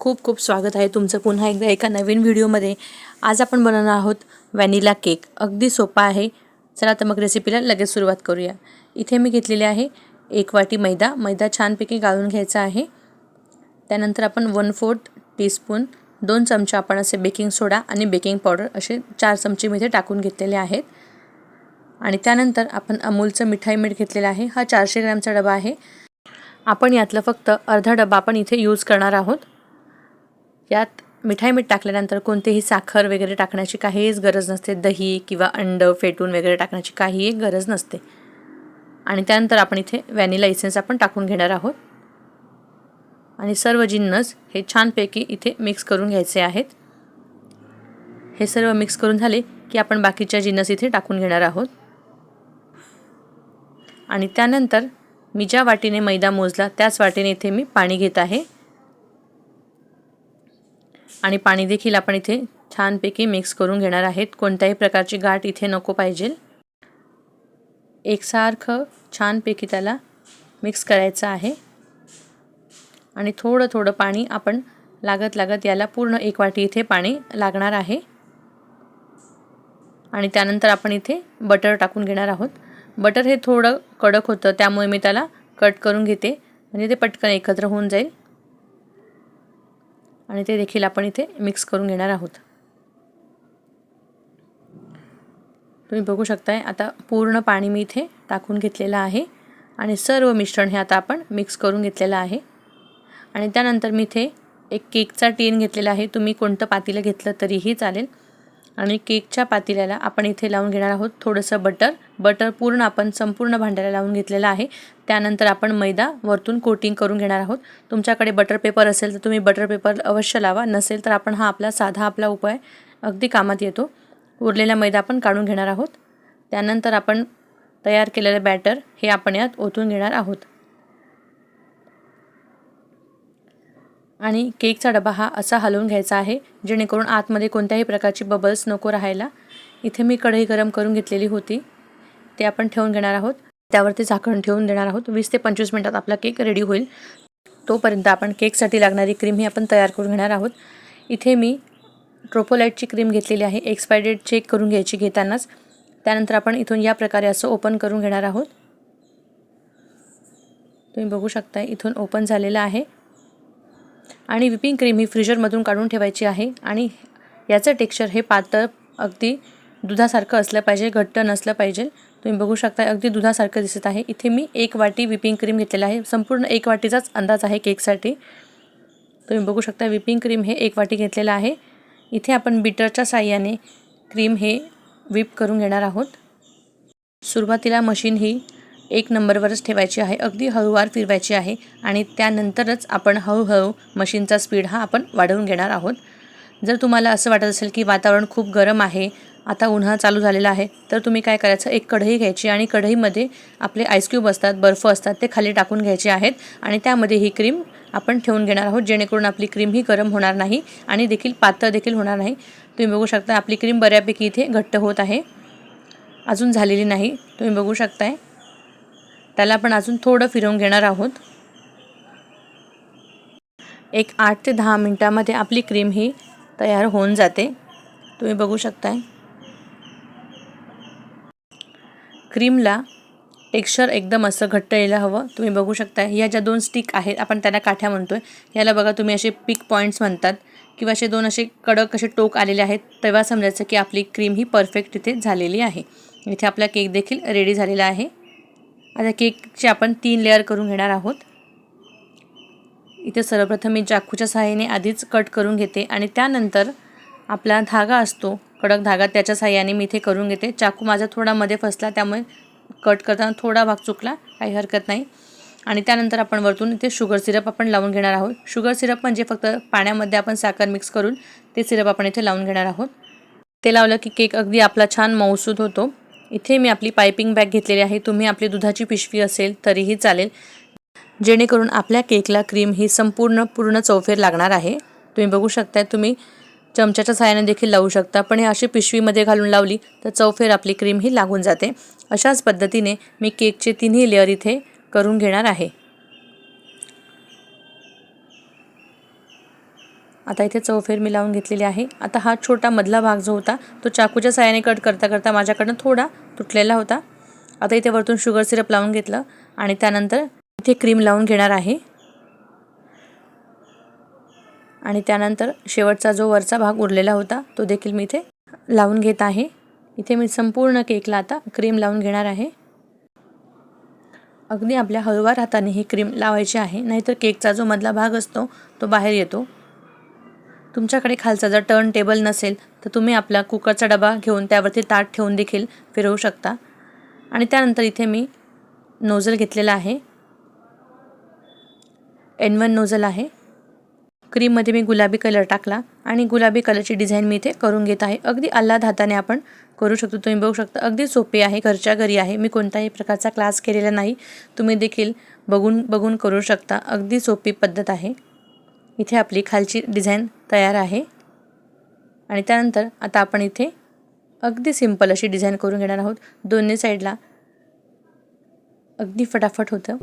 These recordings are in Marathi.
खूप खूप स्वागत आहे तुमचं पुन्हा एकदा एका नवीन व्हिडिओमध्ये. आज आपण बनवणार आहोत व्हॅनिला केक. अगदी सोपा आहे. चला तर मग रेसिपीला लगेच सुरुवात करूया. इथे मी घेतलेले आहे एक वाटी मैदा. मैदा छानपैकी गाळून घ्यायचा आहे. त्यानंतर आपण वन फोर्थ टीस्पून दोन चमचे आपण असे बेकिंग सोडा आणि बेकिंग पावडर असे चार चमचे मी इथे टाकून घेतलेले आहेत. आणि त्यानंतर आपण अमूलचं मिठाई मीठ घेतलेलं आहे. हा चारशे ग्रॅमचा डबा आहे. आपण यातलं फक्त अर्धा डबा आपण इथे यूज करणार आहोत. यात मिठाई मीठ टाकल्यानंतर कोणतेही साखर वगैरे टाकण्याची काहीच गरज नसते. दही किंवा अंड फेटून वगैरे टाकण्याची काहीही गरज नसते. आणि त्यानंतर आपण इथे व्हॅनिला इसेन्स आपण टाकून घेणार आहोत. आणि सर्व जिन्नस हे छानपैकी इथे मिक्स करून घ्यायचे आहेत. हे सर्व मिक्स करून झाले की आपण बाकीच्या जिन्नस इथे टाकून घेणार आहोत. आणि त्यानंतर मी ज्या वाटीने मैदा मोजला त्याच वाटीने इथे मी पाणी घेत आहे. आणि पाणी देखील आपण इथे छानपैकी मिक्स करून घेणार आहेत. कोणत्याही प्रकारची गाठ इथे नको पाहिजे. एकसारखं छानपैकी त्याला मिक्स करायचं आहे. आणि थोडं थोडं पाणी आपण लागत लागत याला पूर्ण एक वाटी इथे पाणी लागणार आहे. आणि त्यानंतर आपण इथे बटर टाकून घेणार आहोत. बटर हे थोडं कडक होतं त्यामुळे मी त्याला कट करून घेते. म्हणजे ते पटकन एकत्र होऊन जाईल. आणि ते देखील आपण इथे मिक्स करून घेणार आहोत. तुम्ही बघू शकताय आता पूर्ण पाणी मी इथे टाकून घेतलेलं आहे आणि सर्व मिश्रण हे आता आपण मिक्स करून घेतलेलं आहे. आणि त्यानंतर मी इथे एक केकचा टीन घेतलेला आहे. तुम्ही कोणतं पातीलं घेतलं तरीही चालेल. आणि केकच्या पातेल्याला आपण इथे लावून घेणार आहोत थोडंसं बटर. बटर पूर्ण आपण संपूर्ण भांड्याला लावून घेतलेलं आहे. त्यानंतर आपण मैदा वरतून कोटिंग करून घेणार आहोत. तुमच्याकडे बटर पेपर असेल तर तुम्ही बटर पेपर अवश्य लावा. नसेल तर आपण हा आपला साधा आपला उपाय अगदी कामात येतो. उरलेला मैदा आपण काढून घेणार आहोत. त्यानंतर आपण तयार केलेलं बॅटर हे आपण यात ओतून घेणार आहोत. आणि केकचा डबा हा असा हलवून घ्यायचा आहे जेणेकरून आतमध्ये कोणत्याही प्रकारची बबल्स नको राहायला. इथे मी कढई गरम करून घेतलेली होती. ते आपण ठेवून घेणार आहोत. त्यावरती झाकण ठेवून देणार आहोत. वीस ते पंचवीस मिनटात आपला केक रेडी होईल. तोपर्यंत आपण केकसाठी लागणारी क्रीम ही आपण तयार करून घेणार आहोत. इथे मी ट्रोपोलाईटची क्रीम घेतलेली आहे. एक्सपायरी डेट चेक करून घ्यायची घेतानाच. त्यानंतर आपण इथून या प्रकारे असं ओपन करून घेणार आहोत. तुम्ही बघू शकता इथून ओपन झालेलं आहे. आणि विपिंग क्रीम ही फ्रीजरमधून काढून ठेवायची आहे. आणि याचं टेक्स्चर हे पातळ अगदी दुधासारखं असलं पाहिजे घट्ट नसलं पाहिजे. तुम्ही बघू शकता अगदी दुधासारखं दिसत आहे. इथे मी एक वाटी विपिंग क्रीम घेतलेला आहे. संपूर्ण एक वाटीचाच अंदाज आहे केकसाठी. तुम्ही बघू शकता विपिंग क्रीम हे एक वाटी घेतलेलं आहे. इथे आपण बीटरच्या साह्याने क्रीम हे विप करून घेणार आहोत. सुरुवातीला मशीन ही एक नंबरवरच ठेवायची आहे. अगदी हळूवार फिरवायची आहे आणि त्यानंतरच आपण हळूहळू मशीनचा स्पीड हा आपण वाढवून घेणार आहोत. जर तुम्हाला असं वाटत असेल की वातावरण खूप गरम आहे आता उन्हाळा चालू झालेला आहे तर तुम्ही काय करायचं? एक कढई घ्यायची आणि कढईमध्ये आपले आईस्क्यूब असतात बर्फ असतात ते खाली टाकून घ्यायचे आहेत आणि त्यामध्ये ही क्रीम आपण ठेवून घेणार आहोत. जेणेकरून आपली क्रीम ही गरम होणार नाही आणि देखील पातळ देखील होणार नाही. तुम्ही बघू शकता आपली क्रीम बऱ्यापैकी इथे घट्ट होत आहे. अजून झालेली नाही. तुम्ही बघू शकताय. त्याला आपण अजून थोडं फिरवून घेणार आहोत. एक आठ ते दहा मिनटामध्ये आपली क्रीम ही तयार होऊन जाते. तुम्ही बघू शकताय. क्रीमला टेक्स्चर एकदम असं घट्ट यायला हवं. तुम्ही बघू शकता ह्या ज्या दोन स्टिक आहेत आपण त्याला काठ्या म्हणतो आहे याला बघा तुम्ही असे पिक पॉईंट्स म्हणतात. किंवा असे दोन असे कडक असे टोक आलेले आहेत. तेव्हा समजायचं की आपली क्रीम ही परफेक्ट इथे झालेली आहे. इथे आपला केक देखील रेडी झालेला आहे. आता केकचे आपण तीन लेअर करून घेणार आहोत. इथे सर्वप्रथम मी चाकूच्या सहाय्याने आधीच कट करून घेते आणि त्यानंतर आपला धागा असतो कडक धागा त्याच्या सहाय्याने मी इथे करून घेते. चाकू माझा थोडा मध्ये फसला त्यामुळे कट करताना थोडा भाग चुकला काही हरकत नाही. आणि त्यानंतर आपण वरतून इथे शुगर सिरप आपण लावून घेणार आहोत. शुगर सिरप म्हणजे फक्त पाण्यामध्ये आपण साखर मिक्स करून ते सिरप आपण इथे लावून घेणार आहोत. ते लावलं की केक अगदी आपला छान मौसूद होतो. इथे मी आपली पायपिंग बॅग घेतलेली आहे. तुम्ही आपली दुधाची पिशवी असेल तरीही चालेल. जेणेकरून आपल्या केकला क्रीम ही संपूर्ण पूर्ण चौफेर लागणार आहे. तुम्ही बघू शकता तुम्ही चमच्याच्या सहाय्याने देखील लावू शकता. पण हे अशी पिशवीमध्ये घालून लावली तर चौफेर आपली क्रीम ही लागून जाते. अशाच पद्धतीने मी केकचे तिन्ही लेअर इथे करून घेणार आहे. आता इथे चौफेर मी लावून घेतलेली आहे. आता हा छोटा मधला भाग जो होता तो चाकूच्या साहाय्याने कट करता करता माझ्याकडनं थोडा तुटलेला होता. आता इथे वरतून शुगर सिरप लावून घेतलं आणि त्यानंतर इथे क्रीम लावून घेणार आहे. आणि त्यानंतर शेवटचा जो वरचा भाग उरलेला होता तो देखील मी इथे लावून घेत आहे. इथे मी संपूर्ण केकला आता क्रीम लावून घेणार आहे. अगदी आपल्या हळूवार हाताने ही क्रीम लावायची आहे नाहीतर केकचा जो मधला भाग असतो तो बाहेर येतो. तुमच्याकडे खालचा जर टर्न टेबल नसेल तर तुम्ही आपला कुकरचा डबा घेऊन त्यावरती ताट ठेवून देखील फिरवू शकता. आणि त्यानंतर इथे मी नोझल घेतलेला आहे. एन वन नोझल आहे. क्रीममध्ये मी गुलाबी कलर टाकला आणि गुलाबी कलरची डिझाईन मी इथे करून घेत आहे. अगदी आल्हाद हाताने आपण करू शकतो. तुम्ही बघू शकता अगदी सोपी आहे घरच्या घरी आहे. मी कोणत्याही प्रकारचा क्लास केलेला नाही. तुम्ही देखील बघून बघून करू शकता. अगदी सोपी पद्धत आहे. इथे आपली खालची डिझाईन तयार आहे. आणि त्यानंतर आता आपण इथे अगदी सिंपल अशी डिझाईन करून घेणार आहोत. दोन्ही साईडला अगदी फटाफट होतं.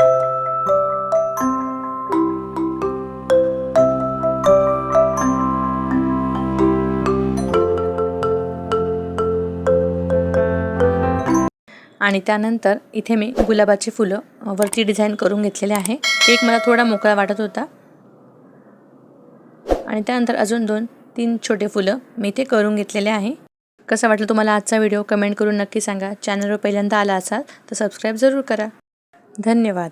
आणि त्यानंतर इथे मी गुलाबाची फुलं वरती डिझाईन करून घेतलेले आहे. केक मला थोडा मोकळा वाटत होता. आणि त्यानंतर अजून दोन तीन छोटे फुलं मी इथे करून घेतलेले आहे. कसं वाटलं तुम्हाला आजचा व्हिडिओ? कमेंट करून नक्की सांगा. चॅनलवर पहिल्यांदा आला असाल तर सबस्क्राईब जरूर करा. धन्यवाद.